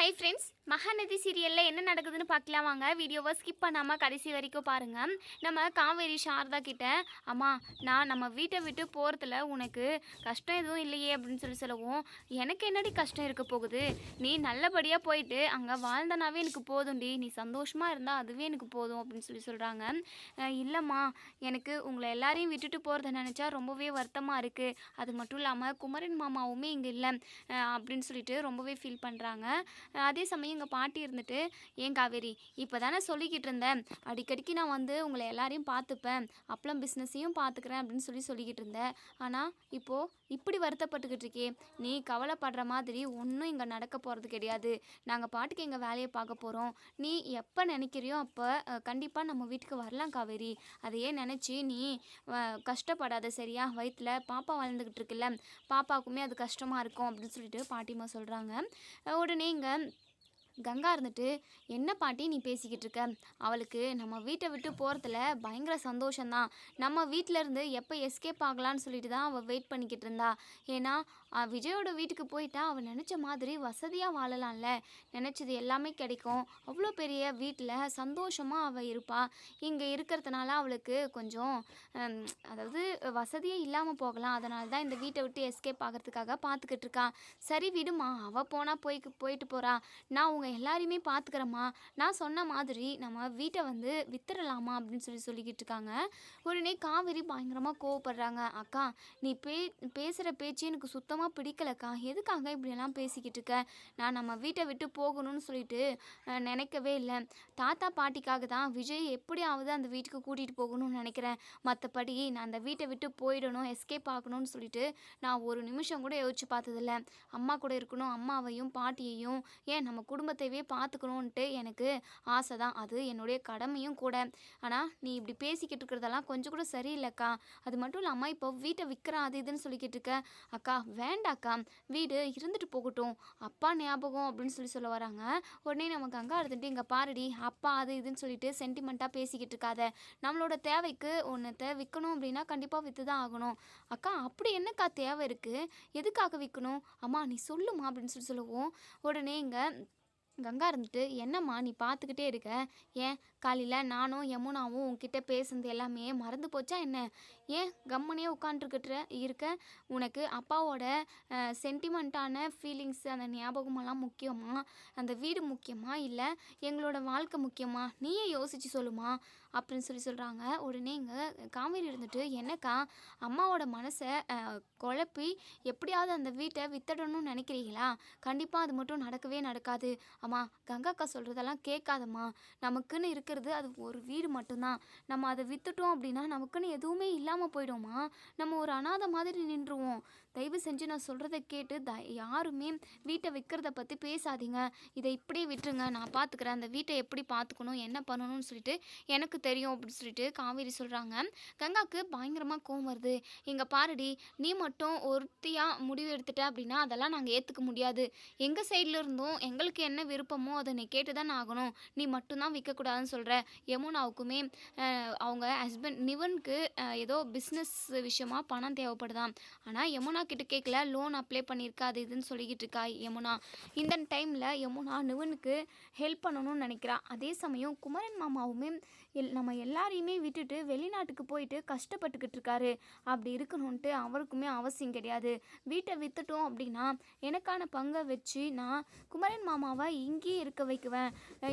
Hi friends Mahanadi சீரியலில் என்ன நடக்குதுன்னு பார்க்கலாம் வாங்க. வீடியோவை ஸ்கிப் பண்ணாமல் கடைசி வரைக்கும் பாருங்கள் நம்ம காவேரி சாரதா கிட்ட அம்மா நான் நம்ம வீட்டை விட்டு போகிறதுல உனக்கு கஷ்டம் எதுவும் இல்லையே அப்படின்னு சொல்லி சொல்லவும் எனக்கு என்னடி கஷ்டம் இருக்க போகுது? நீ நல்லபடியாக போயிட்டு அங்கே வாழ்ந்தனாவே எனக்கு போதும்டி. நீ சந்தோஷமாக இருந்தால் அதுவே எனக்கு போதும் அப்படின்னு சொல்லி சொல்கிறாங்க இல்லைம்மா எனக்கு உங்களை எல்லாரையும் விட்டுட்டு போகிறத நினச்சா ரொம்பவே வருத்தமாக இருக்குது அது மட்டும் இல்லாமல் குமரன் மாமாவுமே இங்கே இல்லை அப்படின்னு சொல்லிட்டு ரொம்பவே ஃபீல் பண்ணுறாங்க அதே சமயம் எங்கள் பாட்டி இருந்துட்டு ஏன் காவேரி இப்போ தானே சொல்லிக்கிட்டு இருந்தேன் அடிக்கடிக்கு நான் வந்து உங்களை எல்லாரையும் பார்த்துப்பேன். அப்பளம் பிஸ்னஸையும் பார்த்துக்கிறேன். அப்படின்னு சொல்லி சொல்லிக்கிட்டு இருந்தேன் ஆனால் இப்போது இப்படி வருத்தப்பட்டுக்கிட்டு இருக்கே. நீ கவலைப்படுற மாதிரி ஒன்றும் இங்கே நடக்க போகிறது கிடையாது. நாங்கள் பாட்டுக்கு எங்கள் வேலையை பார்க்க போகிறோம் நீ எப்போ நினைக்கிறியோ அப்போ கண்டிப்பாக நம்ம வீட்டுக்கு வரலாம் காவேரி. அதையே நினச்சி நீ கஷ்டப்படாத சரியா? வயிற்றில் பாப்பா வளர்ந்துக்கிட்டு இருக்குல்ல? பாப்பாவுக்குமே அது கஷ்டமாக இருக்கும் அப்படின்னு சொல்லிட்டு பாட்டிமா சொல்கிறாங்க உடனே இங்கே கங்கா இருந்துட்டு என்ன பாட்டி நீ பேசிக்கிட்டு இருக்க? அவளுக்கு நம்ம வீட்டை விட்டு போகிறதுல பயங்கர சந்தோஷம்தான். நம்ம வீட்டில இருந்து எப்போ எஸ்கேப் ஆகலான்னு சொல்லிட்டு தான் அவள் வெயிட் பண்ணிக்கிட்டு இருந்தா. ஏன்னா விஜயோட வீட்டுக்கு போயிட்டா அவள் நினச்ச மாதிரி வசதியாக வாழலாம்ல. நினச்சது எல்லாமே கிடைக்கும். அவ்வளோ பெரிய வீட்டில் சந்தோஷமாக அவள் இருப்பாள் இங்கே இருக்கிறதுனால அவளுக்கு கொஞ்சம் அதாவது வசதியே இல்லாமல் போகலாம். அதனால தான் இந்த வீட்டை விட்டு எஸ்கேப் ஆகிறதுக்காக பார்த்துக்கிட்டு இருக்கா. சரி விடுமா அவள் போனால் போய் போயிட்டு போகிறா நான் உங்கள் எல்லாரையுமே பார்த்துக்கிறேம்மா நான் சொன்ன மாதிரி நம்ம வீட்டை வந்து வித்துடலாமா அப்படின்னு சொல்லி சொல்லிக்கிட்டு இருக்காங்க. உடனே காவேரி பயங்கரமாக கோவப்படுறாங்க. அக்கா நீ பே பேசுகிற பேச்சு எனக்கு சுத்தமாக பிடிக்கலக்கா. எதுக்காக இப்படியெல்லாம் பேசிக்கிட்டு இருக்க? நான் நம்ம வீட்டை விட்டு போகணும்னு சொல்லிட்டு நினைக்கவே இல்லை. தாத்தா பாட்டிக்காக தான் விஜய் எப்படியாவது அந்த வீட்டுக்கு கூட்டிகிட்டு போகணும்னு நினைக்கிறேன். மற்றபடி நான் அந்த வீட்டை விட்டு போயிடணும் எஸ்கேப் ஆகணும்னு சொல்லிட்டு நான் ஒரு நிமிஷம் கூட யோசிச்சு பார்த்ததில்ல. அம்மா கூட இருக்கணும் அம்மாவையும் பாட்டியையும் ஏன் நம்ம குடும்பத்தையே பார்த்துக்கணுன்ட்டு எனக்கு ஆசை தான். அது என்னுடைய கடமையும் கூட. ஆனால் நீ இப்படி பேசிக்கிட்டு இருக்கிறதெல்லாம் கொஞ்சம் கூட சரியில்லைக்கா. அது மட்டும் இல்லாமல் இப்போ வீட்டை விற்கிற அது இதுன்னு சொல்லிக்கிட்டு இருக்க. அக்கா வேண்டாக்கா வீடு இருந்துட்டு போகட்டும். அப்பா ஞாபகம் அப்படின்னு சொல்லி சொல்ல வராங்க. உடனே நம்ம கங்கா இருந்துட்டு இங்கே பாருடி அப்பா அது இதுன்னு சொல்லிட்டு சென்டிமெண்ட்டாக பேசிக்கிட்டு இருக்காத. நம்மளோட தேவைக்கு ஒன்றத்தை விற்கணும் அப்படின்னா கண்டிப்பாக விற்று தான் ஆகணும். அக்கா அப்படி என்னக்கா தேவை இருக்குது எதுக்காக விற்கணும் அம்மா நீ சொல்லுமா அப்படின்னு சொல்லி சொல்லுவோம். உடனே இங்கே கங்கா இருந்துட்டு என்னம்மா நீ பார்த்துக்கிட்டே இருக்க? ஏன் காலையில் நானும் யமுனாவும் உன்கிட்ட பேசுனது எல்லாமே மறந்து போச்சா என்ன? ஏன் கம்முனே உட்காண்ட்ருக்கிட்ட இருக்க? உனக்கு அப்பாவோட சென்டிமெண்ட்டான ஃபீலிங்ஸ் அந்த ஞாபகமெல்லாம் முக்கியமா? அந்த வீடு முக்கியமா? இல்லை எங்களோட வாழ்க்கை முக்கியமா? நீயே யோசிச்சு சொல்லுமா? அப்படின்னு சொல்லி சொல்கிறாங்க உடனே இங்கே காவேரி இருந்துட்டு என்னக்கா அம்மாவோட மனசை குழப்பி எப்படியாவது அந்த வீட்டை வித்தடணும்னு நினைக்கிறீங்களா? கண்டிப்பாக அது மட்டும் நடக்கவே நடக்காது. அம்மா கங்காக்கா சொல்கிறதெல்லாம் கேட்காதம்மா. நமக்குன்னு இருக்க இருக்கிறது. அது ஒரு வீடு மட்டும்தான். நம்ம அதை விற்றுட்டோம் அப்படின்னா நமக்குன்னு எதுவுமே இல்லாமல் போயிடுமா? நம்ம ஒரு அனாதை மாதிரி நின்றுவோம். தயவு செஞ்சு நான் சொல்கிறத கேட்டு த யாருமே வீட்டை விற்கிறத பற்றி பேசாதீங்க. இதை இப்படியே விட்டுருங்க. நான் பார்த்துக்கிறேன் அந்த வீட்டை எப்படி பார்த்துக்கணும் என்ன பண்ணணும்னு சொல்லிட்டு எனக்கு தெரியும் அப்படின்னு சொல்லிட்டு காவேரி சொல்கிறாங்க கங்காவுக்கு பயங்கரமாக கோவம் வருது. இங்கே பாருடி நீ மட்டும் ஒருத்தியாக முடிவு எடுத்துட்ட அப்படின்னா அதெல்லாம் நாங்கள் ஏற்றுக்க முடியாது. எங்கள் சைடில் இருந்தும் எங்களுக்கு என்ன விருப்பமோ அதை நீ கேட்டு தான் ஆகணும். நீ மட்டும்தான் விற்கக்கூடாதுன்னு சொல்கிற யமுனாவுக்குமே அவங்க ஹஸ்பண்ட் நிவனுக்கு ஏதோ பிஸ்னஸ் விஷயமா பணம் தேவைப்படுதாம். ஆனால் யமுனா கிட்ட கேட்கல லோன் அப்ளை பண்ணியிருக்கா அது இதுன்னு சொல்லிக்கிட்டு இருக்கா யமுனா. இந்த டைமில் யமுனா நிவனுக்கு ஹெல்ப் பண்ணணும்னு நினைக்கிறா. அதே சமயம் குமரன் மாமாவுமே எல் நம்ம எல்லாரையுமே விட்டுட்டு வெளிநாட்டுக்கு போயிட்டு கஷ்டப்பட்டுக்கிட்டு இருக்காரு. அப்படி இருக்கணும்ன்ட்டு அவருக்குமே அவசியம் கிடையாது. வீட்டை வித்துட்டோம் அப்படின்னா எனக்கான பங்கை வச்சு நான் குமரன் மாமாவை இங்கேயே இருக்க வைக்குவேன்.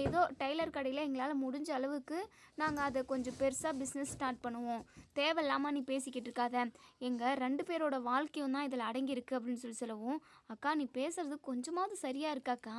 ஏதோ டைலர் கடையில் எங்களால் முடிஞ்ச அளவுக்கு நாங்கள் அதை கொஞ்சம் பெருசாக பிஸ்னஸ் ஸ்டார்ட் பண்ணுவோம். தேவையில்லாமல் நீ பேசிக்கிட்டு இருக்காத. எங்கள் ரெண்டு பேரோட வாழ்க்கையும் தான் இதில் அடங்கியிருக்கு அப்படின்னு சொல்லி சொல்லவும் அக்கா நீ பேசுறது கொஞ்சமாவது சரியாக இருக்காக்கா?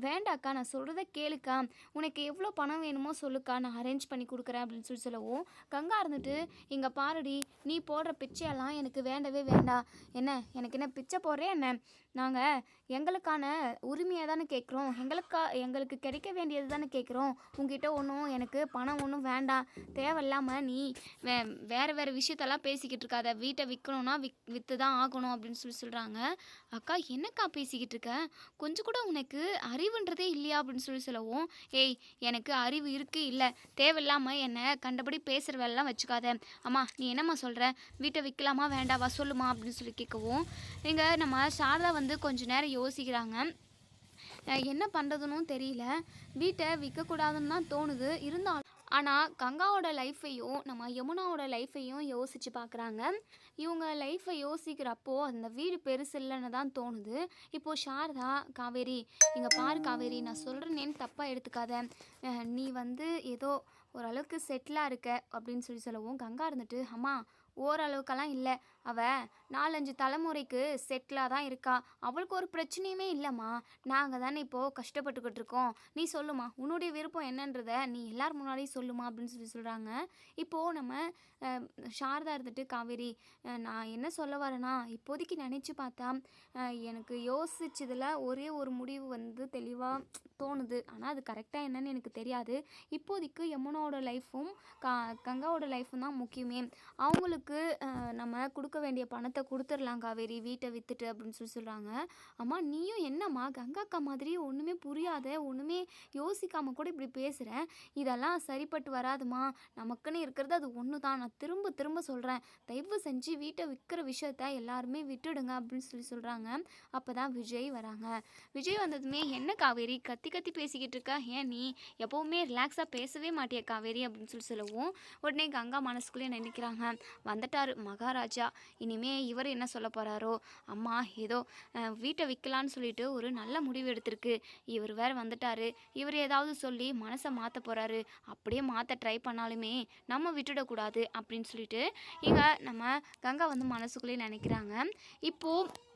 வேண்டாக்கா நான் சொல்கிறத கேளுக்கா. உனக்கு எவ்வளோ பணம் வேணுமோ சொல்லுக்கா. நான் அரேஞ்ச் பண்ணி கொடுக்குறேன் அப்படின்னு சொல்லி சொல்லவும் கங்கா இருந்துட்டு இங்கே பாருடி நீ போடுற பிச்சையெல்லாம் எனக்கு வேண்டவே வேண்டாம். என்ன எனக்கு என்ன பிச்சை போடுறே என்ன? நாங்கள் எங்களுக்கான உரிமையை தானே கேட்குறோம். எங்களுக்கா எங்களுக்கு கிடைக்க வேண்டியது தானே கேட்குறோம். உங்ககிட்ட ஒன்றும் எனக்கு பணம் ஒன்றும் வேண்டாம். தேவையில்லாமல் நீ வே வேறு வேறு விஷயத்தெல்லாம் பேசிக்கிட்டு இருக்காத. வீட்டை விற்கணும்னா விக் விற்று தான் ஆகணும் அப்படின்னு சொல்லி சொல்கிறாங்க அக்கா என்னக்கா பேசிக்கிட்டு இருக்க? கொஞ்சம் கூட உனக்கு அறிவுன்றதே இல்லையா அப்படின்னு சொல்லி சொல்லவும் ஏய் எனக்கு அறிவு இருக்குது இல்லை. தேவையில்லாமல் என்னை கண்டபடி பேசுகிற வேலைலாம் வச்சுக்காத. அம்மா நீ என்னம்மா சொல்கிற வீட்டை விற்கலாமா வேண்டாவா? சொல்லுமா? அப்படின்னு சொல்லி கேட்கவும் இங்கே நம்ம சாரதா வந்து கொஞ்ச நேரம் யோசிக்கிறாங்க. என்ன பண்ணுறதுன்னு தெரியல. வீட்டை விற்கக்கூடாதுன்னு தான் தோணுது. இருந்தாலும் ஆனால் கங்காவோட லைஃப்பையும் நம்ம யமுனாவோட லைஃப்பையும் யோசித்து பார்க்குறாங்க இவங்க லைஃப்பை யோசிக்கிறப்போ அந்த வீடு பெருசு இல்லைன்னு தான் தோணுது. இப்போது சாரதா காவேரி இங்கே பாரு காவேரி நான் சொல்கிறேனேன்னு தப்பாக எடுத்துக்காத. நீ வந்து ஏதோ ஓரளவுக்கு செட்டிலாக இருக்க அப்படின்னு சொல்லி சொல்லவும் கங்கா இருந்துட்டு அம்மா ஓரளவுக்கெல்லாம் இல்லை. அவள் நாலஞ்சு தலைமுறைக்கு செட்டிலாக தான் இருக்கா. அவளுக்கு ஒரு பிரச்சனையுமே இல்லைம்மா. நாங்கள் தானே இப்போது கஷ்டப்பட்டுக்கிட்டு இருக்கோம். நீ சொல்லுமா உன்னுடைய விருப்பம் என்னன்றத நீ எல்லார் முன்னாடியும் சொல்லுமா அப்படின்னு சொல்லி சொல்கிறாங்க இப்போது நம்ம சாரதா இருந்துட்டு காவேரி நான் என்ன சொல்ல வரேன்னா இப்போதைக்கு நினச்சி பார்த்தா எனக்கு யோசிச்சதில் ஒரே ஒரு முடிவு வந்து தெளிவாக தோணுது. ஆனால் அது கரெக்டாக என்னன்னு எனக்கு தெரியாது. இப்போதைக்கு யமுனாவோட லைஃப்பும் கா கங்காவோட லைஃப்பும் தான் முக்கியமே. அவங்களுக்கு நம்ம நம்ம கொடுக்க வேண்டிய பணத்தை கொடுத்துடலாம் காவேரி வீட்டை விற்றுட்டு அப்படின்னு சொல்லி சொல்கிறாங்க அம்மா நீயும் என்னம்மா கங்காக்கா மாதிரி ஒன்றுமே புரியாத ஒன்றுமே யோசிக்காமல் கூட இப்படி பேசுகிறேன் இதெல்லாம் சரிப்பட்டு வராதுமா நமக்குன்னு இருக்கிறது அது ஒன்று தான் நான் திரும்ப திரும்ப சொல்கிறேன் தயவு செஞ்சு வீட்டை விற்கிற விஷயத்த எல்லாருமே விட்டுடுங்க அப்படின்னு சொல்லி சொல்கிறாங்க அப்போ தான் விஜய் வராங்க. விஜய் வந்ததுமே என்ன காவேரி கத்தி கத்தி பேசிக்கிட்டு இருக்கா? ஏன் நீ? எப்போவுமே ரிலாக்ஸாக பேசவே மாட்டியா காவேரி? அப்படின்னு சொல்லி சொல்லவும். உடனே கங்கா மனசுக்குள்ளேயே நினைக்கிறாங்க. வந்துட்டாரு மகாராஜா. இனிமே இவர் என்ன சொல்ல போகிறாரோ அம்மா ஏதோ வீட்டை விற்கலான்னு சொல்லிட்டு ஒரு நல்ல முடிவு எடுத்திருக்கு. இவர் வேற வந்துட்டாரு. இவர் ஏதாவது சொல்லி மனசை மாற்ற போகிறாரு அப்படியே மாற்ற ட்ரை பண்ணாலுமே நம்ம விட்டுடக்கூடாது அப்படின்னு சொல்லிட்டு இங்கே நம்ம கங்கா வந்து மனசுக்குள்ளேயே நினைக்கிறாங்க. இப்போது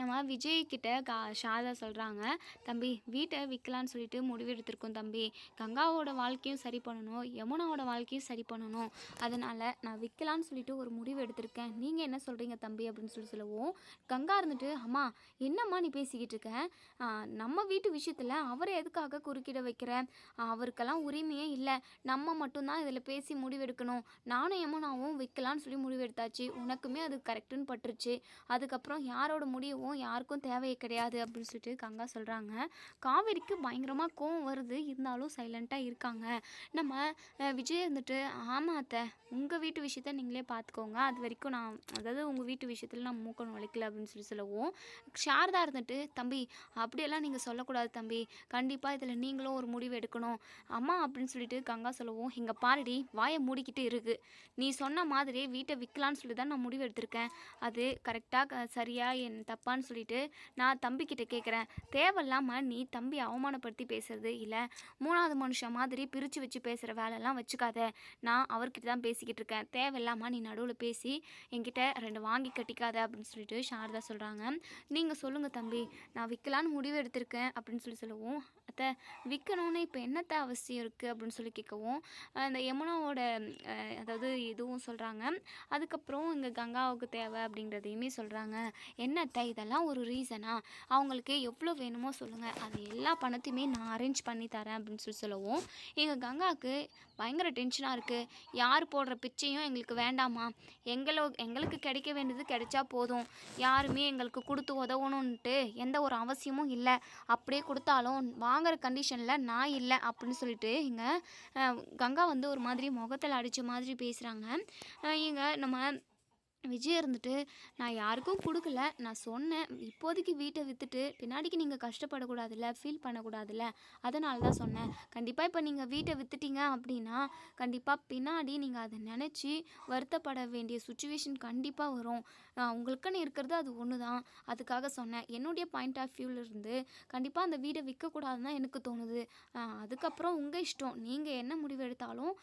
நம்ம விஜய்கிட்ட கா ஷாரதா சொல்கிறாங்க தம்பி வீட்டை விற்கலான்னு சொல்லிட்டு முடிவெடுத்திருக்கோம் தம்பி. கங்காவோட வாழ்க்கையும் சரி பண்ணணும் யமுனாவோட வாழ்க்கையும் சரி பண்ணணும். அதனால் நான் விற்கலான்னு சொல்லிட்டு ஒரு முடிவு எடுத்திருக்கேன். நீங்கள் என்ன சொல்கிறீங்க தம்பி? அப்படின்னு சொல்லி சொல்லவும். கங்கா இருந்துட்டு அம்மா என்னம்மா நீ பேசிக்கிட்டு இருக்க? நம்ம வீட்டு விஷயத்தில் அவரை எதுக்காக குறுக்கிட வைக்கிற? அவருக்கெல்லாம் உரிமையே இல்லை. நம்ம மட்டும்தான் இதில் பேசி முடிவெடுக்கணும் நானும் யமுனாவும் விற்கலான்னு சொல்லி முடிவெடுத்தாச்சு உனக்குமே அது கரெக்டுன்னு பட்டுருச்சு. அதுக்கப்புறம் யாரோட முடிவும் யாருக்கும் தேவையே கிடையாது அப்படின்னு சொல்லிட்டு கங்கா சொல்கிறாங்க காவேரிக்கு பயங்கரமாக கோவம் வருது. இருந்தாலும் சைலண்ட்டாக இருக்காங்க. நம்ம விஜய் இருந்துட்டு ஆமாம் அத்தை உங்கள் வீட்டு விஷயத்த நீங்களே பார்த்துக்கோங்க அது வரைக்கும் நான் அதாவது உங்கள் வீட்டு விஷயத்தில் நான் மூக்கணும் உழைக்கல அப்படின்னு சொல்லி சொல்லவும் சாரதா இருந்துட்டு தம்பி அப்படியெல்லாம் நீங்கள் சொல்லக்கூடாது தம்பி. கண்டிப்பாக இதில் நீங்களும் ஒரு முடிவு எடுக்கணும். அம்மா அப்படின்னு சொல்லிட்டு கங்கா சொல்லவும் இங்கே பாருடி வாயை மூடிக்கிட்டு இருக்கு. நீ சொன்ன மாதிரி வீட்டை விற்கலான்னு சொல்லி தான் நான் முடிவு எடுத்திருக்கேன். அது கரெக்டாக சரியாக என் தப்பாக தப்பான்னு சொல்லிட்டு நான் தம்பிக்கிட்ட கேட்குறேன் தேவையில்லாமல் நீ தம்பி அவமானப்படுத்தி பேசுறது இல்லை. மூணாவது மனுஷன் மாதிரி பிரித்து வச்சு பேசுகிற வேலைலாம் வச்சுக்காத. நான் அவர்கிட்ட தான் பேசிக்கிட்டு இருக்கேன். தேவையில்லாமல் நீ நடுவில் பேசி என்கிட்ட ரெண்டு வாங்கி கட்டிக்காத அப்படின்னு சொல்லிட்டு சாரதா சொல்கிறாங்க நீங்கள் சொல்லுங்கள் தம்பி நான் விற்கலான்னு முடிவு எடுத்திருக்கேன் அப்படின்னு சொல்லி சொல்லவும் அத்தை விற்கணும்னு இப்போ என்னத்த அவசியம் இருக்குது அப்படின்னு சொல்லி கேட்கவும் அந்த யமுனாவோட அதாவது இதுவும் சொல்கிறாங்க அதுக்கப்புறம் இங்கே கங்காவுக்கு தேவை அப்படின்றதையுமே சொல்கிறாங்க என்னத்த இதெல்லாம் ஒரு ரீசனா அவங்களுக்கு எவ்வளோ வேணுமோ சொல்லுங்கள் அது எல்லா பணத்தையுமே நான் அரேஞ்ச் பண்ணி தரேன் அப்படின்னு சொல்லி சொல்லவும் எங்கள் கங்காவுக்கு பயங்கர டென்ஷனாக இருக்குது யார் போடுற பிச்சையும் எங்களுக்கு வேண்டாமா? எங்களோ எங்களுக்கு கிடைக்க வேண்டியது கிடைச்சா போதும். யாருமே எங்களுக்கு கொடுத்து உதவணுன்ட்டு எந்த ஒரு அவசியமும் இல்லை. அப்படியே கொடுத்தாலும் வாங்குற கண்டிஷனில் நான் இல்லை அப்படின்னு சொல்லிட்டு இங்கே கங்கா வந்து ஒரு மாதிரி முகத்தில் அடித்த மாதிரி பேசுகிறாங்க இங்கே நம்ம விஜய் இருந்துட்டு நான் யாருக்கும் கொடுக்கல. நான் சொன்னேன். இப்போதைக்கு வீட்டை விற்றுட்டு பின்னாடிக்கு நீங்கள் கஷ்டப்படக்கூடாதுல்ல ஃபீல் பண்ணக்கூடாதுல்ல. அதனால தான் சொன்னேன். கண்டிப்பாக இப்போ நீங்கள் வீட்டை விற்றுட்டீங்க அப்படின்னா கண்டிப்பாக பின்னாடி நீங்கள் அதை நினச்சி வருத்தப்பட வேண்டிய சுச்சுவேஷன் கண்டிப்பாக வரும். உங்களுக்குன்னு இருக்கிறது அது ஒன்று தான் அதுக்காக சொன்னேன். என்னுடைய பாயிண்ட் ஆஃப் வியூவிலிருந்து கண்டிப்பாக அந்த வீடை விற்கக்கூடாதுன்னு தான் எனக்கு தோணுது. அதுக்கப்புறம் உங்கள் இஷ்டம். நீங்கள் என்ன முடிவு எடுத்தாலும்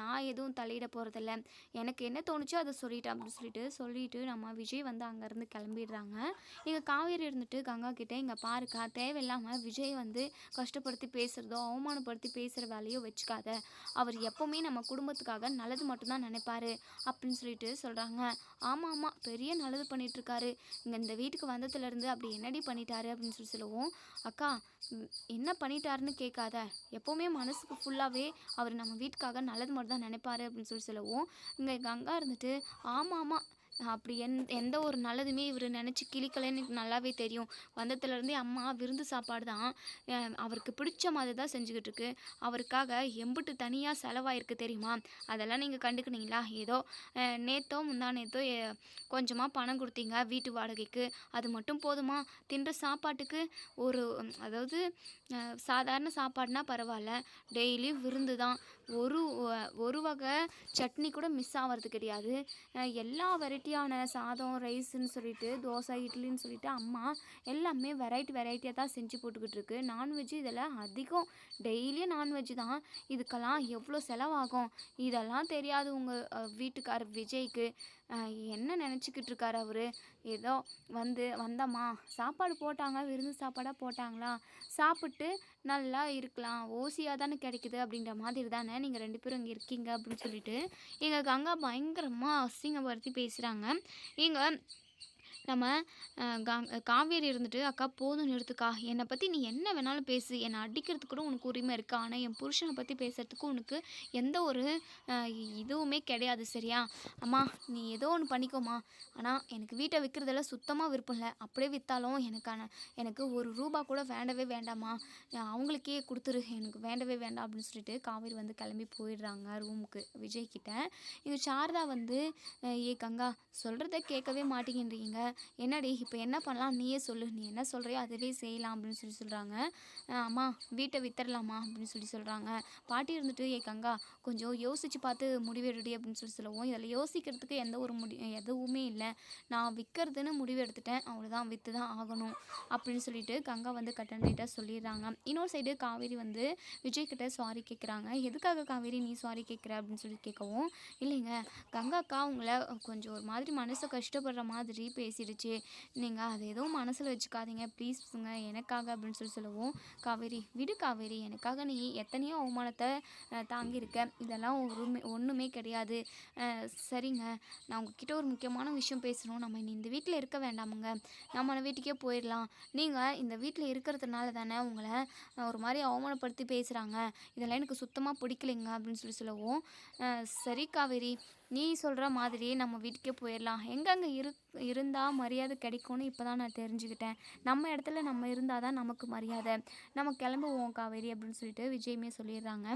நான் எதுவும் தலையிட போகிறதில்ல எனக்கு என்ன தோணுச்சோ அதை சொல்லிட்டேன் அப்படின்னு சொல்லிட்டு சொல்லிட்டு நம்ம விஜய் வந்து அங்கேருந்து கிளம்பிடுறாங்க. இங்கே காவேரி இருந்துட்டு கங்கா கிட்டே இங்கே பாருக்கா தேவையில்லாமல் விஜய் வந்து கஷ்டப்படுத்தி பேசுகிறதோ அவமானப்படுத்தி பேசுகிற வேலையோ வச்சுக்காத. அவர் எப்போவுமே நம்ம குடும்பத்துக்காக நல்லது மட்டும்தான் நினைப்பாரு. அப்படின்னு சொல்லிட்டு சொல்கிறாங்க ஆமாம் ஆமாம் பெரிய நல்லது பண்ணிகிட்ருக்காரு இங்கே இந்த வீட்டுக்கு வந்ததுலேருந்து அப்படி என்னடி பண்ணிட்டாரு அப்படின்னு சொல்லி சொல்லுவோம். அக்கா என்ன பண்ணிட்டாருன்னு கேட்காத. எப்போவுமே மனசுக்கு ஃபுல்லாகவே அவர் நம்ம வீட்டுக்காக நல்லது மட்டும் தான் நினைப்பாரு அப்படின்னு சொல்லி சொல்லுவோம். இங்கே கங்கா இருந்துட்டு ஆமாம் ஆமாம் அப்படி எந் எந்த ஒரு நல்லதுமே இவர் நினச்சி கிளிக்கலைன்னு எனக்கு நல்லாவே தெரியும். வந்ததுலேருந்தே அம்மா விருந்து சாப்பாடு தான். அவருக்கு பிடிச்ச மாதிரி தான் செஞ்சுக்கிட்டு இருக்கு அவருக்காக எம்புட்டு தனியாக செலவாயிருக்கு தெரியுமா? அதெல்லாம் நீங்கள் கண்டுக்கினீங்களா? ஏதோ நேத்தோ முந்தா நேத்தோ கொஞ்சமாக பணம் கொடுத்தீங்க வீட்டு வாடகைக்கு. அது மட்டும் போதுமா? தின்ற சாப்பாட்டுக்கு ஒரு அதாவது சாதாரண சாப்பாடுனா பரவாயில்ல. டெய்லி விருந்து தான். ஒரு ஒரு வகை சட்னி கூட மிஸ் ஆகிறது கிடையாது. எல்லா வெரைட்டியான சாதம் ரைஸ்ன்னு சொல்லிட்டு தோசை இட்லின்னு சொல்லிட்டு அம்மா எல்லாமே வெரைட்டி வெரைட்டியாக தான் செஞ்சு போட்டுக்கிட்டு இருக்கு. நான்வெஜ் இதில் அதிகம். டெய்லியும் நான்வெஜ் தான். இதுக்கெல்லாம் எவ்வளோ செலவாகும்? இதெல்லாம் தெரியாது உங்கள் வீட்டுக்காரர் விஜய்க்கு. என்ன நினச்சிக்கிட்டு இருக்காரு அவர்? ஏதோ வந்து வந்தம்மா சாப்பாடு போட்டாங்க விருந்து சாப்பாடாக போட்டாங்களா? சாப்பிட்டு நல்லா இருக்கலாம். ஓசியாக தானே கிடைக்குது? அப்படின்ற மாதிரி தானே நீங்கள் ரெண்டு பேரும் இங்கே இருக்கீங்க அப்படின்னு சொல்லிட்டு எங்கள் கங்கா பயங்கரமாக அசிங்கப்படுத்தி பேசுகிறாங்க எங்கள் நம்ம காவேரி இருந்துட்டு அக்கா போதும் நிறுத்துக்கா. என்னை பற்றி நீ என்ன வேணாலும் பேசு. என்னை அடிக்கிறதுக்கு கூட உனக்கு உரிமை இருக்கு. ஆனால் என் புருஷனை பற்றி பேசுறதுக்கு உனக்கு எந்த ஒரு இதுவுமே கிடையாது சரியா? அம்மா நீ ஏதோ ஒன்று பண்ணிக்கோமா ஆனால் எனக்கு வீட்டை விற்கிறதுல சுத்தமாக விருப்பம் இல்லை. அப்படியே விற்றாலும் எனக்கான எனக்கு ஒரு ரூபா கூட வேண்டவே வேண்டாம்மா. அவங்களுக்கே கொடுத்துரு. எனக்கு வேண்டவே வேண்டாம். அப்படின்னு சொல்லிட்டு காவேரி வந்து கிளம்பி போயிடுறாங்க ரூமுக்கு. விஜய்கிட்ட இது சாரதா வந்து ஏ கங்கா சொல்கிறத கேட்கவே மாட்டேங்கிறீங்க. என்னடி இப்போ என்ன பண்ணலாம்? நீயே சொல்லு. நீ என்ன சொல்கிறியோ அதுவே செய்யலாம் அப்படின்னு சொல்லி சொல்கிறாங்க அம்மா வீட்டை வித்தரலாமா? அப்படின்னு சொல்லி சொல்கிறாங்க பாட்டி இருந்துட்டு ஏ கங்கா கொஞ்சம் யோசித்து பார்த்து முடிவெடுடி அப்படின்னு சொல்லி சொல்லுவோம். இதில் யோசிக்கிறதுக்கு எந்த ஒரு முடி எதுவுமே இல்லை. நான் விற்கிறதுன்னு முடிவு எடுத்துட்டேன் அவ்வளோதான் விற்று தான் ஆகணும் அப்படின்னு சொல்லிட்டு கங்கா வந்து கட்டண்டிட்டாக சொல்லிடுறாங்க. இன்னொரு சைடு காவேரி வந்து விஜய் கிட்ட சாரி கேட்குறாங்க எதுக்காக காவேரி நீ சாரி கேட்குற அப்படின்னு சொல்லி கேட்கவும் இல்லைங்க கங்காக்கா உங்களை கொஞ்சம் ஒரு மாதிரி மனசை கஷ்டப்படுற மாதிரி பேசி பேசிடுச்சு. நீங்கள் அதை எதுவும் மனசில் வச்சுக்காதீங்க. ப்ளீஸுங்க எனக்காக அப்படின்னு சொல்லி சொல்லவும் காவேரி விடு காவேரி. எனக்காக நீ எத்தனையோ அவமானத்தை தாங்கியிருக்க. இதெல்லாம் ஒரு ஒன்றுமே கிடையாது. சரிங்க. நான் உங்ககிட்ட ஒரு முக்கியமான விஷயம் பேசணும். நம்ம இனி இந்த வீட்டில் இருக்க வேண்டாமுங்க. நம்ம வீட்டுக்கே போயிடலாம். நீங்கள் இந்த வீட்டில் இருக்கிறதுனால தானே உங்களை ஒரு மாதிரி அவமானப்படுத்தி பேசுகிறாங்க இதெல்லாம் எனக்கு சுத்தமாக பிடிக்கலைங்க. அப்படின்னு சொல்லி சொல்லவும் சரி காவேரி. நீ சொல்கிற மாதிரியே நம்ம வீட்டுக்கே போயிடலாம் எங்கெங்கே இரு இருந்தால் மரியாதை கிடைக்கும்னு இப்போ தான் நான் தெரிஞ்சுக்கிட்டேன். நம்ம இடத்துல நம்ம இருந்தால் தான் நமக்கு மரியாதை. நம்ம கிளம்புவோம் காவேரி அப்படின்னு சொல்லிட்டு விஜயுமே சொல்லிடுறாங்க.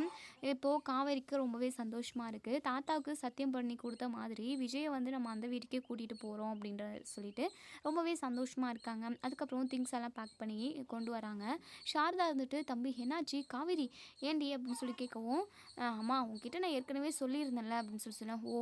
இப்போது காவேரிக்கு ரொம்பவே சந்தோஷமாக இருக்குது தாத்தாவுக்கு சத்தியம் பண்ணி கொடுத்த மாதிரி விஜயை வந்து நம்ம அந்த வீட்டுக்கே கூட்டிகிட்டு போகிறோம் அப்படின்ற சொல்லிட்டு ரொம்பவே சந்தோஷமாக இருக்காங்க. அதுக்கப்புறம் திங்ஸ் எல்லாம் பேக் பண்ணி கொண்டு வராங்க. சாரதா இருந்துட்டு தம்பி என்னாச்சு? காவேரி ஏன்டி? அப்படின்னு சொல்லி கேட்கவும் அம்மா உங்ககிட்ட நான் ஏற்கனவே சொல்லியிருந்தேன்ல அப்படின்னு சொல்லி சொன்னேன். ஓ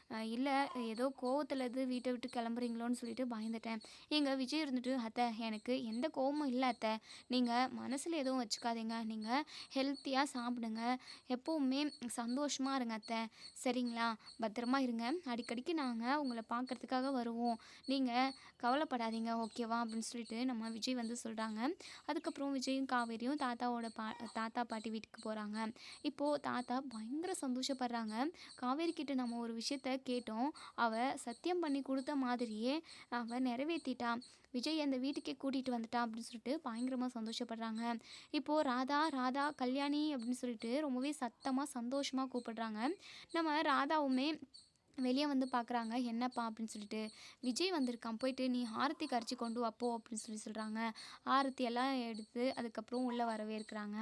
இல்லை ஏதோ கோவத்தில் இது வீட்டை விட்டு கிளம்புறீங்களோன்னு சொல்லிட்டு பயந்துட்டேன். எங்கள் விஜய் இருந்துட்டு அத்தை எனக்கு எந்த கோவமும் இல்லை அத்தை. நீங்கள் மனசில் எதுவும் வச்சுக்காதீங்க. நீங்கள் ஹெல்த்தியாக சாப்பிடுங்க. எப்போவுமே சந்தோஷமாக இருங்க அத்தை. சரிங்களா? பத்திரமா இருங்க. அடிக்கடிக்கு நாங்கள் உங்களை பார்க்கறதுக்காக வருவோம். நீங்கள் கவலைப்படாதீங்க ஓகேவா? அப்படின்னு சொல்லிட்டு நம்ம விஜய் வந்து சொல்கிறாங்க அதுக்கப்புறம் விஜயும் காவேரியும் தாத்தாவோட பா தாத்தா பாட்டி வீட்டுக்கு போகிறாங்க இப்போது தாத்தா பயங்கர சந்தோஷப்படுறாங்க. காவேரி கிட்ட நம்ம ஒரு விஷயத்த கேட்டோம். அவ சத்தியம் பண்ணி கொடுத்த மாதிரியே அவ நிறைவேற்றிட்டான் விஜய் அந்த வீட்டுக்கே கூட்டிகிட்டு வந்துட்டான் அப்படின்னு சொல்லிட்டு பயங்கரமாக சந்தோஷப்படுறாங்க. இப்போது ராதா ராதா கல்யாணி அப்படின்னு சொல்லிட்டு ரொம்பவே சத்தமாக சந்தோஷமாக கூப்பிடுறாங்க. நம்ம ராதாவுமே வெளியே வந்து பார்க்குறாங்க என்னப்பா? அப்படின்னு சொல்லிட்டு விஜய் வந்திருக்கான். போயிட்டு நீ ஆரத்தி கரைச்சி கொண்டு வாப்போ அப்படின்னு சொல்லி சொல்கிறாங்க ஆரத்தி எல்லாம் எடுத்து அதுக்கப்புறம் உள்ளே வரவே இருக்கிறாங்க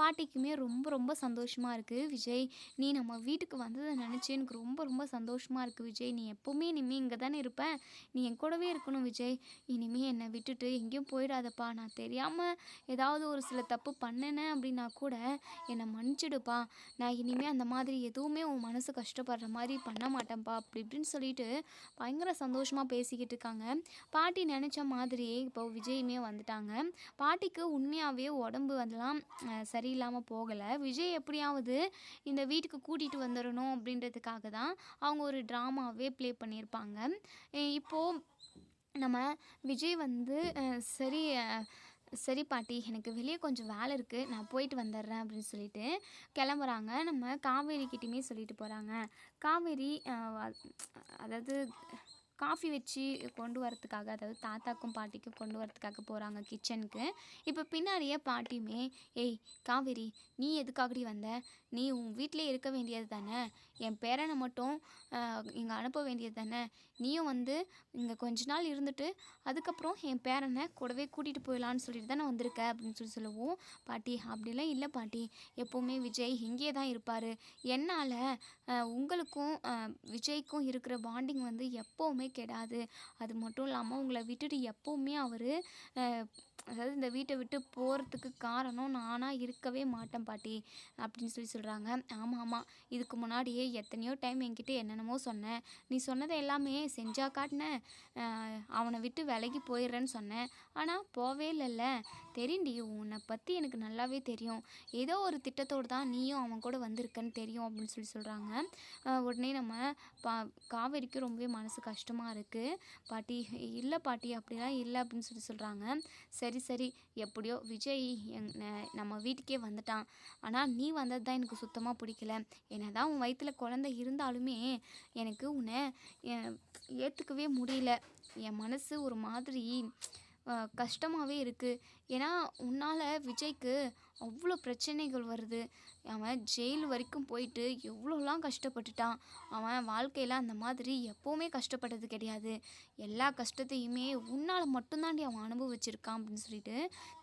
பாட்டிக்குமே ரொம்ப ரொம்ப சந்தோஷமாக இருக்குது விஜய் நீ நம்ம வீட்டுக்கு வந்ததை நினச்சி எனக்கு ரொம்ப ரொம்ப சந்தோஷமாக இருக்குது விஜய். நீ எப்போவுமே இனிமேல் இங்கே தானே இருப்பேன் நீ என் கூடவே இருக்கணும் விஜய். இனிமேல் என்னை விட்டுட்டு எங்கேயும் போயிடாதப்பா. நான் தெரியாமல் ஏதாவது ஒரு சில தப்பு பண்ணினேன் அப்படின்னா கூட என்னை மன்னிச்சிடுப்பா. நான் இனிமேல் அந்த மாதிரி எதுவுமே உன் மனசு கஷ்டப்படுற மாதிரி பண்ண மாட்டேன். மாட்டேன்ப்பா அப்படி இப்படின்னு சொல்லிட்டு பயங்கர சந்தோஷமாக பேசிக்கிட்டு இருக்காங்க. பாட்டி நினச்ச மாதிரியே இப்போ விஜயுமே வந்துட்டாங்க. பாட்டிக்கு உண்மையாகவே உடம்பு வந்துலாம் சரியில்லாமல் போகலை. விஜய் எப்படியாவது இந்த வீட்டுக்கு கூட்டிகிட்டு வந்துடணும் அப்படின்றதுக்காக தான் அவங்க ஒரு ட்ராமாவே ப்ளே பண்ணியிருப்பாங்க. இப்போது நம்ம விஜய் வந்து சரி சரி பாட்டி எனக்கு வெளியே கொஞ்சம் வேலை இருக்குது நான் போயிட்டு வந்துடுறேன் அப்படின்னு சொல்லிட்டு கிளம்புறாங்க. நம்ம காவேரி கிட்டேயுமே சொல்லிட்டு போகிறாங்க காவேரி அதாவது காஃபி வச்சு கொண்டு வரத்துக்காக அதாவது தாத்தாக்கும் பாட்டிக்கும் கொண்டு வரத்துக்காக போகிறாங்க கிச்சனுக்கு இப்போ பின்னாடியே பாட்டியுமே ஏய் காவேரி நீ எதுக்காகடி வந்த? நீ உன் வீட்டிலே இருக்க வேண்டியது தானே? என் பேரனை மட்டும் இங்கே அனுப்ப வேண்டியது தானே? நீயும் வந்து இங்கே கொஞ்ச நாள் இருந்துட்டு அதுக்கப்புறம் என் பேரனை கூடவே கூட்டிகிட்டு போயிடலான்னு சொல்லிட்டு தானே வந்திருக்க அப்படின்னு சொல்லி சொல்லுவோம். பாட்டி அப்படிலாம் இல்லை பாட்டி. எப்போவுமே விஜய் இங்கே தான் இருப்பார். என்னால் உங்களுக்கும் விஜய்க்கும் இருக்கிற பாண்டிங் வந்து எப்போவுமே கெடாது. அது மட்டும் இல்லாமல் உங்களை விட்டுட்டு எப்போவுமே அவர் அதாவது இந்த வீட்டை விட்டு போகிறதுக்கு காரணம் நானாக இருக்கவே மாட்டேன் பாட்டி அப்படின்னு சொல்லி சொல்கிறாங்க ஆமாம் ஆமாம் இதுக்கு முன்னாடியே எத்தனையோ டைம் என்கிட்ட என்னென்னமோ சொன்னேன் நீ சொன்னதை எல்லாமே செஞ்சா காட்டினேன் அவனை விட்டு விலகி போயிடுறேன்னு சொன்னேன் ஆனால் போவே இல்லைல்ல. தெரியும்டி. உன்னை பற்றி எனக்கு நல்லாவே தெரியும். ஏதோ ஒரு திட்டத்தோடு தான் நீயும் அவன் கூட வந்திருக்கன்னு தெரியும் அப்படின்னு சொல்லி சொல்கிறாங்க உடனே நம்ம பா காவேரிக்கு ரொம்பவே மனசு கஷ்டமாக இருக்குது பாட்டி இல்லை பாட்டி அப்படிலாம் இல்லை அப்படின்னு சொல்லி சொல்கிறாங்க சரி சரி. எப்படியோ விஜய் எங் நம்ம வீட்டுக்கே வந்துட்டான். ஆனால் நீ வந்தது தான் எனக்கு சுத்தமாக பிடிக்கல. என்ன தான் உன் வயிற்றில் குழந்தை இருந்தாலுமே எனக்கு உன்னை ஏற்றுக்கவே முடியல. என் மனசு ஒரு மாதிரி கஷ்டமாகவே இருக்குது ஏன்னா உன்னால் விஜய்க்கு அவ்வளோ பிரச்சனைகள் வருது. அவன் ஜெயில் வரைக்கும் போயிட்டு எவ்வளோலாம் கஷ்டப்பட்டுட்டான். அவன் வாழ்க்கையில் அந்த மாதிரி எப்போவுமே கஷ்டப்பட்டது கிடையாது. எல்லா கஷ்டத்தையுமே உன்னால் மட்டும்தாண்டி அவன் அனுபவிச்சிருக்கான் அப்படின்னு சொல்லிட்டு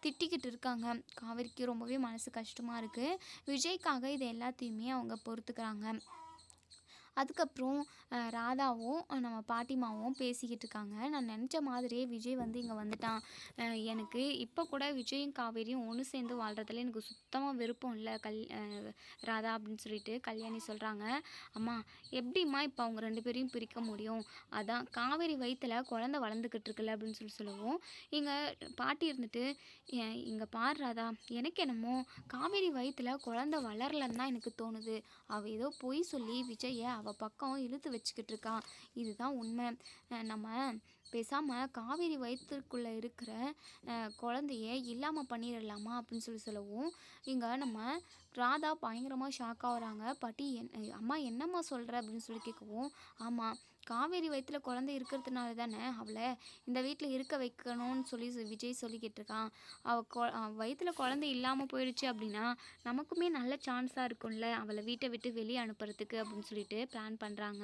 திட்டிக்கிட்டு இருக்காங்க. காவேரிக்கு ரொம்பவே மனசு கஷ்டமாக இருக்குது விஜய்க்காக இதை எல்லாத்தையுமே அவங்க பொறுத்துக்கிறாங்க. அதுக்கப்புறம் ராதாவும் நம்ம பாட்டிமாவும் பேசிக்கிட்டு இருக்காங்க நான் நினச்ச மாதிரியே விஜய் வந்து இங்கே வந்துட்டான். எனக்கு இப்போ கூட விஜயும் காவேரியும் ஒன்று சேர்ந்து வாழ்கிறதுல எனக்கு சுத்தமாக விருப்பம் இல்லை. கல் ராதா அப்படின்னு சொல்லிட்டு கல்யாணி சொல்கிறாங்க அம்மா எப்படிம்மா இப்போ அவங்க ரெண்டு பேரையும் பிரிக்க முடியும்? அதான் காவேரி வயிற்றில் குழந்தை வளர்ந்துக்கிட்டு இருக்குல்ல அப்படின்னு சொல்லி சொல்லுவோம் இங்கே பாட்டி இருந்துட்டு இங்கே பாடுறாதா ராதா எனக்கு என்னமோ காவேரி வயிற்றில் குழந்தை வளரலன்னு தான் எனக்கு தோணுது. அவள் ஏதோ பொய் சொல்லி விஜயை அவள் பக்கம் இழுத்து வச்சுக்கிட்டு இருக்கான் இதுதான் உண்மை. நம்ம பேசாமல் காவேரி வயிற்றுக்குள்ளே இருக்கிற குழந்தைய இல்லாமல் பண்ணிடலாமா அப்படின்னு சொல்லி சொல்லவும் இங்கே நம்ம ராதா பயங்கரமாக ஷாக் ஆகுறாங்க பட்டி என் அம்மா என்னம்மா சொல்கிற அப்படின்னு சொல்லி கேட்கவும் ஆமாம் காவேரி வயிற்றுல குழந்தை இருக்கிறதுனால தானே அவளை இந்த வீட்டில் இருக்க வைக்கணும்னு சொல்லி விஜய் சொல்லிக்கிட்டு இருக்கான். அவள் கொ அவ குழந்தை இல்லாமல் போயிடுச்சு அப்படின்னா நமக்குமே நல்ல சான்ஸாக இருக்கும்ல அவளை வீட்டை விட்டு வெளியே அனுப்புறதுக்கு அப்படின்னு சொல்லிட்டு பிளான் பண்ணுறாங்க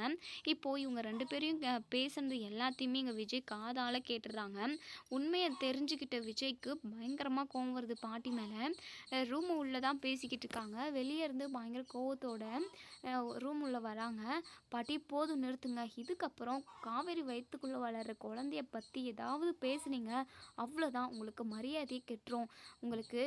இப்போது இவங்க ரெண்டு பேரையும் பேசுனது எல்லாத்தையுமே இங்கே விஜய் காதால் கேட்டுடுறாங்க. உண்மையை தெரிஞ்சுக்கிட்ட விஜய்க்கு பயங்கரமாக கோவம் வருது பாட்டி மேலே. ரூம் உள்ளே தான் பேசிக்கிட்டு இருக்காங்க. வெளியே இருந்து பயங்கர கோவத்தோட ரூம் உள்ளே வராங்க. பாட்டி போதும் நிறுத்துங்க. இதுக்கப்புறம் காவேரி வயிற்றுக்குள்ளே வளர்கிற குழந்தைய பற்றி ஏதாவது பேசுனீங்க அவ்வளோதான் உங்களுக்கு மரியாதையை கெட்டுரும். உங்களுக்கு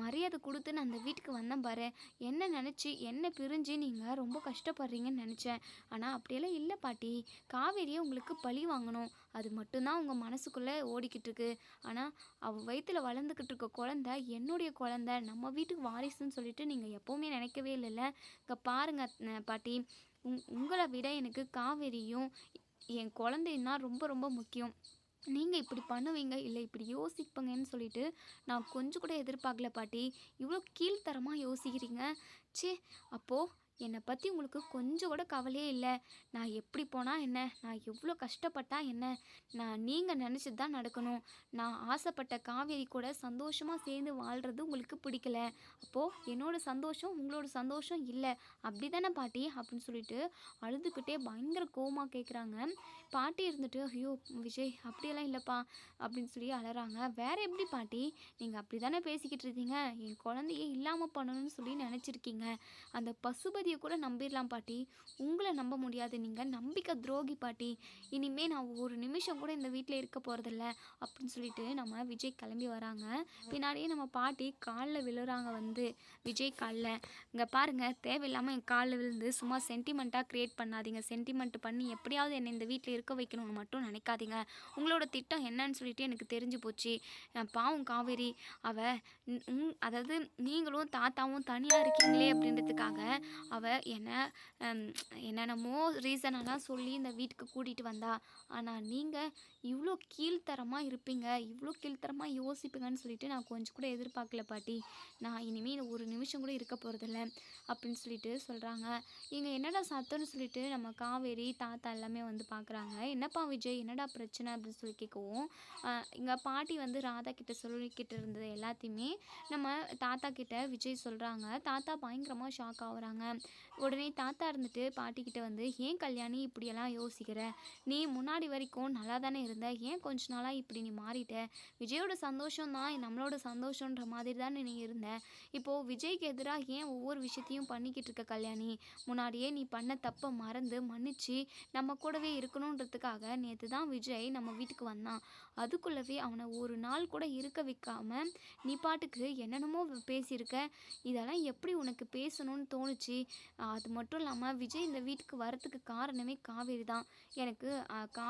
மரியாதை கொடுத்து நான் அந்த வீட்டுக்கு வந்தேன் பாரு. என்ன நினச்சி என்ன பிரிஞ்சு நீங்கள் ரொம்ப கஷ்டப்படுறீங்கன்னு நினச்சேன். ஆனால் அப்படியெல்லாம் இல்லை பாட்டி. காவேரியை உங்களுக்கு பழி வாங்கணும். அது மட்டும்தான் உங்கள் மனசுக்குள்ளே ஓடிக்கிட்டு இருக்கு. ஆனால் அவள் வயிற்றில் வளர்ந்துக்கிட்டு இருக்க குழந்த என்னுடைய குழந்த நம்ம வீட்டுக்கு வாரிசுன்னு சொல்லிட்டு நீங்கள் எப்போவுமே நினைக்கவே இல்லைல்ல? இங்கே பாருங்க பாட்டி. உங் உங்களை விட எனக்கு காவேரியும் என் குழந்தைன்னா ரொம்ப ரொம்ப முக்கியம். நீங்கள் இப்படி பண்ணுவீங்க இல்லை இப்படி யோசிப்பீங்கன்னு சொல்லிட்டு நான் கொஞ்சம் கூட எதிர்பார்க்கல பாட்டி. இவ்வளோ கீழ்த்தரமாக யோசிக்கிறீங்க. சே அப்போது என்னை பற்றி உங்களுக்கு கொஞ்சம் கூட கவலையே இல்லை. நான் எப்படி போனால் என்ன? நான் எவ்வளோ கஷ்டப்பட்டா என்ன? நான் நீங்கள் நினச்சது தான் நடக்கணும். நான் ஆசைப்பட்ட காவேரி கூட சந்தோஷமாக சேர்ந்து வாழ்கிறது உங்களுக்கு பிடிக்கல. அப்போது என்னோட சந்தோஷம் உங்களோட சந்தோஷம் இல்லை. அப்படி தானே பாட்டி? அப்படின்னு சொல்லிட்டு அழுதுகிட்டே பயங்கர கோவமாக கேட்குறாங்க பாட்டி இருந்துட்டு ஐயோ விஜய் அப்படியெல்லாம் இல்லைப்பா. அப்படின்னு சொல்லி அலறாங்க. வேற எப்படி பாட்டி? நீங்கள் அப்படி தானே பேசிக்கிட்டு இருக்கீங்க? என் குழந்தைய இல்லாமல் பண்ணணும்னு சொல்லி நினச்சிருக்கீங்க. அந்த பசுபதியை கூட நம்பிடலாம் பாட்டி. உங்களை நம்ப முடியாது நீங்கள் நம்பிக்கை துரோகி பாட்டி. இனிமேல் நான் ஒரு நிமிஷம் கூட இந்த வீட்டில் இருக்க போகிறதில்ல அப்படின்னு சொல்லிட்டு நம்ம விஜய் கிளம்பி வராங்க. பின்னாடியே நம்ம பாட்டி காலில் விழுறாங்க வந்து. விஜய் காலில். இங்கே பாருங்கள் தேவையில்லாமல் என் காலில் விழுந்து சும்மா சென்டிமெண்ட்டாக க்ரியேட் பண்ணாதீங்க. சென்டிமெண்ட் பண்ணி எப்படியாவது என்னை இந்த வீட்டில் இருக்க வைக்கணும்னு மட்டும் நினைக்காதீங்க. உங்களோட திட்டம் என்னன்னு சொல்லிட்டு எனக்கு தெரிஞ்சு போச்சு. பாவம் காவேரி அவ உங்- அதாவது நீங்களும் தாத்தாவும் தனியாக இருக்கீங்களே அப்படின்றதுக்காக அவள் என்னை என்னென்னமோ ரீசனெல்லாம் சொல்லி இந்த வீட்டுக்கு கூட்டிகிட்டு வந்தா. ஆனால் நீங்கள் இவ்வளோ கீழ்த்தரமாக இருப்பீங்க இவ்வளோ கீழ்த்தரமாக யோசிப்பீங்கன்னு சொல்லிட்டு நான் கொஞ்சம் கூட எதிர்பார்க்கல பாட்டி. நான் இனிமேல் ஒரு நிமிஷம் கூட இருக்க போகிறதில்ல அப்படின்னு சொல்லிட்டு சொல்கிறாங்க இங்கே என்னடா சத்தம்னு சொல்லிட்டு நம்ம காவேரி தாத்தா எல்லாமே வந்து பார்க்குறாங்க என்னப்பா விஜய் என்னடா பிரச்சனை அப்படின்னு சொல்லி கேட்கவும் இங்கே பாட்டி வந்து ராதா கிட்ட சொல்லிக்கிட்டு இருந்தது எல்லாத்தையுமே நம்ம தாத்தா கிட்ட விஜய் சொல்கிறாங்க தாத்தா பயங்கரமாக ஷாக் ஆகுறாங்க. உடனே தாத்தா இருந்துட்டு பாட்டிக்கிட்ட வந்து ஏன் கல்யாணி இப்படியெல்லாம் யோசிக்கிற? நீ முன்னாடி வரைக்கும் நல்லா தானே இருந்த ஏன் கொஞ்ச நாளாக இப்படி நீ மாறிட்ட? விஜயோட சந்தோஷம் தான் நம்மளோட சந்தோஷன்ற மாதிரி தானே நீ இருந்த. இப்போது விஜய்க்கு எதிராக ஏன் ஒவ்வொரு விஷயத்தையும் பண்ணிக்கிட்டு இருக்க கல்யாணி? முன்னாடியே நீ பண்ண தப்பை மறந்து மன்னிச்சு நம்ம கூடவே இருக்கணுன்றதுக்காக நேற்று தான் விஜய் நம்ம வீட்டுக்கு வந்தான். அதுக்குள்ளவே அவனை ஒரு நாள் கூட இருக்க வைக்காம நீ பாட்டுக்கு என்னென்னமோ பேசியிருக்க? இதெல்லாம் எப்படி உனக்கு பேசணும்னு தோணுச்சு? அது மட்டும் இல்லாமல் விஜய் இந்த வீட்டுக்கு வரத்துக்கு காரணமே காவேரி தான். எனக்கு கா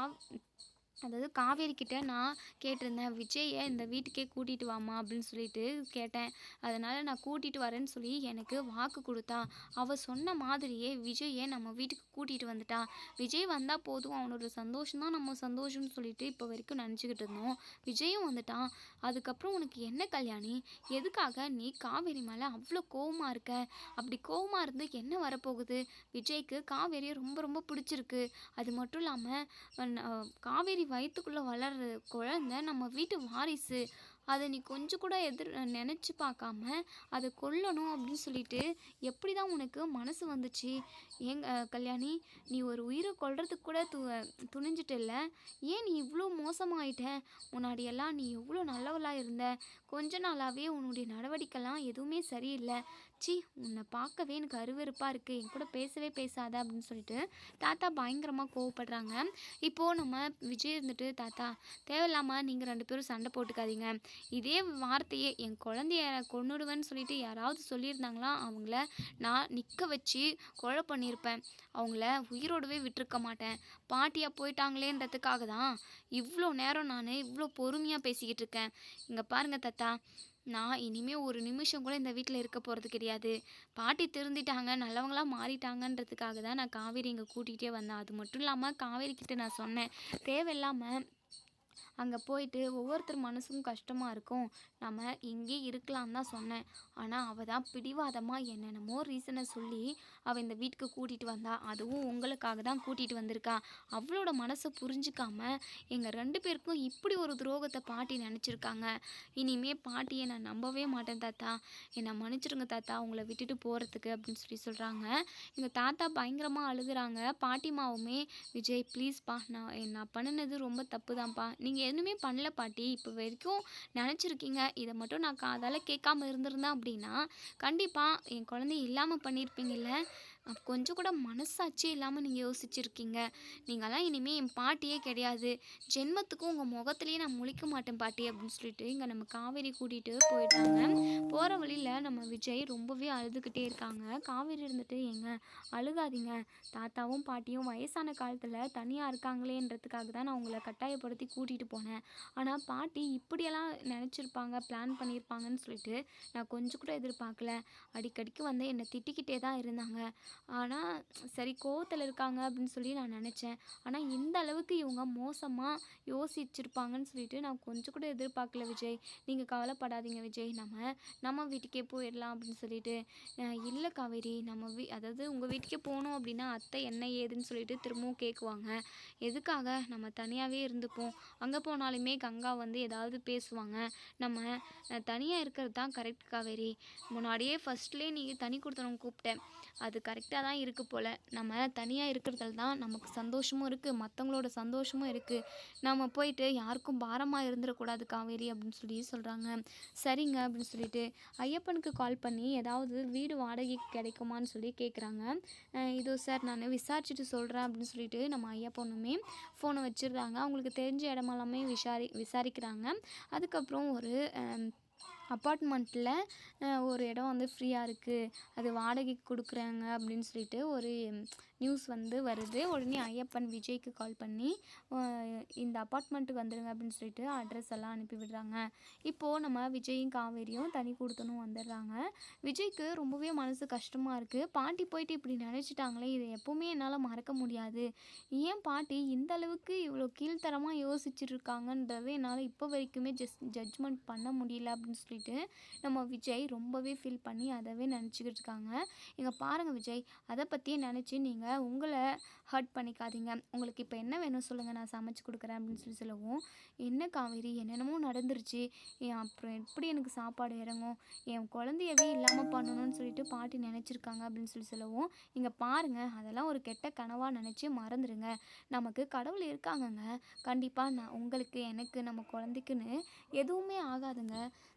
அதாவது காவேரிக்கிட்ட நான் கேட்டிருந்தேன் விஜயை இந்த வீட்டுக்கே கூட்டிகிட்டு வாமா அப்படின்னு சொல்லிட்டு கேட்டேன். அதனால் நான் கூட்டிகிட்டு வரேன்னு சொல்லி எனக்கு வாக்கு கொடுத்தா. அவள் சொன்ன மாதிரியே விஜயை நம்ம வீட்டுக்கு கூட்டிகிட்டு வந்துட்டா. விஜய் வந்தால் போதும் அவனோட சந்தோஷம் தான் நம்ம சந்தோஷம்னு சொல்லிட்டு இப்போ வரைக்கும் நினச்சிக்கிட்டு இருந்தோம். விஜயும் வந்துட்டான் அதுக்கப்புறம் உனக்கு என்ன கல்யாணி? எதுக்காக நீ காவேரி மேலே அவ்வளோ கோவமாக இருக்க? அப்படி கோவமாக இருந்து என்ன வரப்போகுது? விஜய்க்கு காவேரியை ரொம்ப ரொம்ப பிடிச்சிருக்கு. அது மட்டும் இல்லாமல் காவேரி வயிற்றுக்குள்ளே வளர்ற குழந்தை நம்ம வீட்டு வாரிசு. அதை நீ கொஞ்சம் கூட எதிர் நினச்சி பார்க்காம அதை கொல்லணும் அப்படின்னு சொல்லிட்டு எப்படி தான் உனக்கு மனசு வந்துச்சு? ஏங்க கல்யாணி நீ ஒரு உயிரை கொல்றதுக்கு கூட து துணிஞ்சிட்டில்ல? ஏன் நீ இவ்வளோ மோசமாயிட்ட? முன்னாடியெல்லாம் நீ எவ்வளோ நல்லவளாக இருந்த? கொஞ்ச நாளாகவே உன்னுடைய நடவடிக்கைலாம் எதுவுமே சரியில்லை. சி உன்னை பார்க்கவே எனக்கு அருவருப்பாக இருக்குது என் கூட பேசவே பேசாத அப்படின்னு சொல்லிட்டு தாத்தா பயங்கரமாக கோவப்படுறாங்க. இப்போது நம்ம விஜய் இருந்துட்டு தாத்தா தேவையில்லாமல் நீங்கள் ரெண்டு பேரும் சண்டை போட்டுக்காதீங்க. இதே வார்த்தையே என் குழந்தைய கொன்னுடுவேன்னு சொல்லிட்டு யாராவது சொல்லியிருந்தாங்களா? அவங்கள நான் நிற்க வச்சு கொலை பண்ணியிருப்பேன். அவங்கள உயிரோடவே விட்டுருக்க மாட்டேன். பாட்டியாக போயிட்டாங்களேன்றதுக்காக தான் இவ்வளோ நேரம் நான் இவ்வளோ பொறுமையாக பேசிக்கிட்டு இருக்கேன். இங்கே பாருங்க தாத்தா நான் இனிமேல் ஒரு நிமிஷம் கூட இந்த வீட்டில் இருக்க போகிறது கிடையாது. பாட்டி திருந்திட்டாங்க நல்லவங்களா மாறிட்டாங்கன்றதுக்காக தான் நான் காவேரி இங்கே கூட்டிகிட்டே வந்தேன். அது மட்டும் இல்லாமல் காவேரி கிட்ட நான் சொன்னேன் தேவையில்லாமல் அங்கே போயிட்டு ஒவ்வொருத்தர் மனசும் கஷ்டமாக இருக்கும். நம்ம இங்கே இருக்கலாம் தான் சொன்னேன். ஆனால் அவள் தான் பிடிவாதமாக என்னென்னமோ ரீசனை சொல்லி அவள் இந்த வீட்டுக்கு கூட்டிகிட்டு வந்தா. அதுவும் உங்களுக்காக தான் கூட்டிகிட்டு வந்திருக்கா. அவளோட மனசை புரிஞ்சுக்காம எங்கள் ரெண்டு பேருக்கும் இப்படி ஒரு துரோகத்தை பாட்டி நினச்சிருக்காங்க. இனிமே பாட்டியை நான் நம்பவே மாட்டேன் தாத்தா. என்னை மன்னிச்சிடுங்க தாத்தா. உங்களை விட்டுட்டு போகிறதுக்கு அப்படின்னு சொல்லி சொல்கிறாங்க எங்கள் தாத்தா பயங்கரமாக அழுகுறாங்க. பாட்டிமாவுமே விஜய் ப்ளீஸ்ப்பா நான் நான் பண்ணினது ரொம்ப தப்பு தான்ப்பா நீங்கள் எதுவுமே பண்ணல பாட்டி. இப்போ வரைக்கும் நினச்சிருக்கீங்க. இதை மட்டும் நான் காதால் கேட்காம இருந்திருந்தேன் அப்படின்னா கண்டிப்பாக என் குழந்தை இல்லாமல் பண்ணியிருப்பீங்கல்ல. கொஞ்சம் கூட மனசாட்சி இல்லாமல் நீங்கள் யோசிச்சிருக்கீங்க. நீங்களாம் இனிமேல் என் பாட்டியே கிடையாது. ஜென்மத்துக்கும் உங்கள் முகத்துலேயே நான் முழிக்க மாட்டேன் பாட்டி அப்படின்னு சொல்லிட்டு இங்கே நம்ம காவேரி கூட்டிகிட்டு போயிட்டாங்க போகிற வழியில் நம்ம விஜய் ரொம்பவே அழுதுகிட்டே இருக்காங்க. காவேரி இருந்துட்டு ஏங்க அழுகாதீங்க. தாத்தாவும் பாட்டியும் வயசான காலத்தில் தனியாக இருக்காங்களேன்றதுக்காக தான் நான் உங்களை கட்டாயப்படுத்தி கூட்டிகிட்டு போனேன். ஆனால் பாட்டி இப்படியெல்லாம் நினச்சிருப்பாங்க பிளான் பண்ணியிருப்பாங்கன்னு சொல்லிட்டு நான் கொஞ்சம் கூட எதிர்பார்க்கல. அடிக்கடிக்கு வந்து என்னை திட்டிக்கிட்டே தான் இருந்தாங்க. ஆனால் சரி கோவத்தில் இருக்காங்க அப்படின்னு சொல்லி நான் நினச்சேன். ஆனால் இந்த அளவுக்கு இவங்க மோசமாக யோசிச்சிருப்பாங்கன்னு சொல்லிட்டு நான் கொஞ்சம் கூட எதிர்பார்க்கல விஜய். நீங்கள் கவலைப்படாதீங்க விஜய். நம்ம நம்ம வீட்டுக்கே போயிடலாம் அப்படின்னு சொல்லிட்டு இல்லை காவேரி நம்ம வீ அதாவது உங்கள் வீட்டுக்கே போகணும் அப்படின்னா அத்தை என்ன ஏதுன்னு சொல்லிட்டு திரும்பவும் கேட்குவாங்க எதுக்காக? நம்ம தனியாகவே இருந்துப்போம். அங்கே போனாலுமே கங்கா வந்து ஏதாவது பேசுவாங்க. நம்ம தனியாக இருக்கிறது தான் கரெக்ட் காவேரி. முன்னாடியே ஃபஸ்ட்லேயே நீங்கள் தனி கொடுத்தவங்க கூப்பிட்டேன். அது கரெக்ட் கரெக்டாக தான் இருக்குது போல். நம்ம தனியாக இருக்கிறதுல தான் நமக்கு சந்தோஷமும் இருக்குது மற்றவங்களோட சந்தோஷமும் இருக்குது நம்ம போயிட்டு யாருக்கும் பாரமாக இருந்துடக்கூடாது காவேரி அப்படின்னு சொல்லி சொல்கிறாங்க சரிங்க அப்படின்னு சொல்லிட்டு ஐயப்பனுக்கு கால் பண்ணி ஏதாவது வீடு வாடகைக்கு கிடைக்குமான்னு சொல்லி கேட்குறாங்க இதோ சார் நான் விசாரிச்சுட்டு சொல்கிறேன் அப்படின்னு சொல்லிட்டு நம்ம ஐயப்பனுமே ஃபோனை வச்சிடுறாங்க. அவங்களுக்கு தெரிஞ்ச இடமெல்லாமே விசாரி விசாரிக்கிறாங்க. அதுக்கப்புறம் ஒரு அப்பார்ட்மெண்ட்டில் ஒரு இடம் வந்து ஃப்ரீயாக இருக்குது அது வாடகைக்கு கொடுக்குறாங்க அப்படின்னு சொல்லிட்டு ஒரு நியூஸ் வந்து வருது. உடனே ஐயப்பன் விஜய்க்கு கால் பண்ணி இந்த அப்பார்ட்மெண்ட்டுக்கு வந்துடுங்க அப்படின்னு சொல்லிட்டு அட்ரஸ் எல்லாம் அனுப்பி விடுறாங்க. இப்போது நம்ம விஜயும் காவேரியும் தனி கொடுத்தனும் வந்துடுறாங்க. விஜய்க்கு ரொம்பவே மனசு கஷ்டமாக இருக்குது பாட்டி போயிட்டு இப்படி நினச்சிட்டாங்களே இதை எப்போவுமே என்னால் மறக்க முடியாது. ஏன் பாட்டி இந்த அளவுக்கு இவ்வளோ கீழ்த்தரமாக யோசிச்சிட்டுருக்காங்கன்றதை என்னால் இப்போ வரைக்குமே ஜஸ் ஜட்ஜ்மெண்ட் பண்ண முடியல அப்படின்னு சொல்லி சொல்லிட்டு நம்ம விஜய் ரொம்பவே ஃபீல் பண்ணி அதவே நினச்சிக்கிட்டு இருக்காங்க. இங்கே பாருங்கள் விஜய் அதை பற்றியே நினச்சி நீங்கள் உங்களை ஹர்ட் பண்ணிக்காதீங்க. உங்களுக்கு இப்போ என்ன வேணும் சொல்லுங்கள் நான் சமைச்சு கொடுக்குறேன் அப்படின்னு சொல்லி சொல்லவும் என்ன காவேரி என்னென்னமோ நடந்துருச்சு. அப்புறம் எப்படி எனக்கு சாப்பாடு இறங்கும்? என் குழந்தையவே இல்லாமல் பண்ணணும்னு சொல்லிட்டு பாட்டி நினச்சிருக்காங்க அப்படின்னு சொல்லி சொல்லவும் இங்கே பாருங்கள் அதெல்லாம் ஒரு கெட்ட கனவாக நினச்சி மறந்துடுங்க நமக்கு கடவுள் இருக்காங்கங்க. கண்டிப்பாக நான் உங்களுக்கு எனக்கு நம்ம குழந்தைக்குன்னு எதுவுமே ஆகாதுங்க.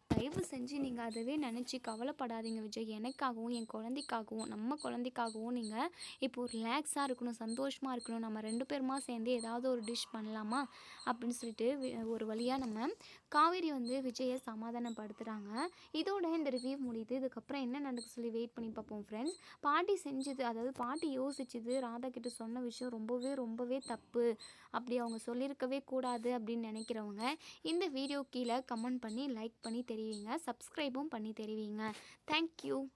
தயவு செஞ்சு நீங்கள் அதவே நினச்சி கவலைப்படாதீங்க விஜய். எனக்காகவும் என் குழந்தைக்காகவும் நம்ம குழந்தைக்காகவும் நீங்கள் இப்போ ரிலாக்ஸாக இருக்கணும் சந்தோஷமாக இருக்கணும். நம்ம ரெண்டு பேருமா சேர்ந்து ஏதாவது ஒரு டிஷ் பண்ணலாமா? அப்படின்னு சொல்லிட்டு ஒரு வழியாக நம்ம காவேரி வந்து விஜயை சமாதானப்படுத்துகிறாங்க இதோட இந்த ரிவ்யூ முடியுது. இதுக்கப்புறம் என்ன நடக்க சொல்லி வெயிட் பண்ணி பார்ப்போம் ஃப்ரெண்ட்ஸ் பாட்டி செஞ்சது அதாவது பாட்டி யோசிச்சது ராதா கிட்ட சொன்ன விஷயம் ரொம்பவே ரொம்பவே தப்பு. அப்படி அவங்க சொல்லியிருக்கவே கூடாது அப்படின்னு நினைக்கிறவங்க இந்த வீடியோ கீழே கமெண்ட் பண்ணி லைக் பண்ணி தெரிவிங்க. சப்ஸ்கிரைபும் பண்ணி தெரிவிங்க. தேங்க்யூ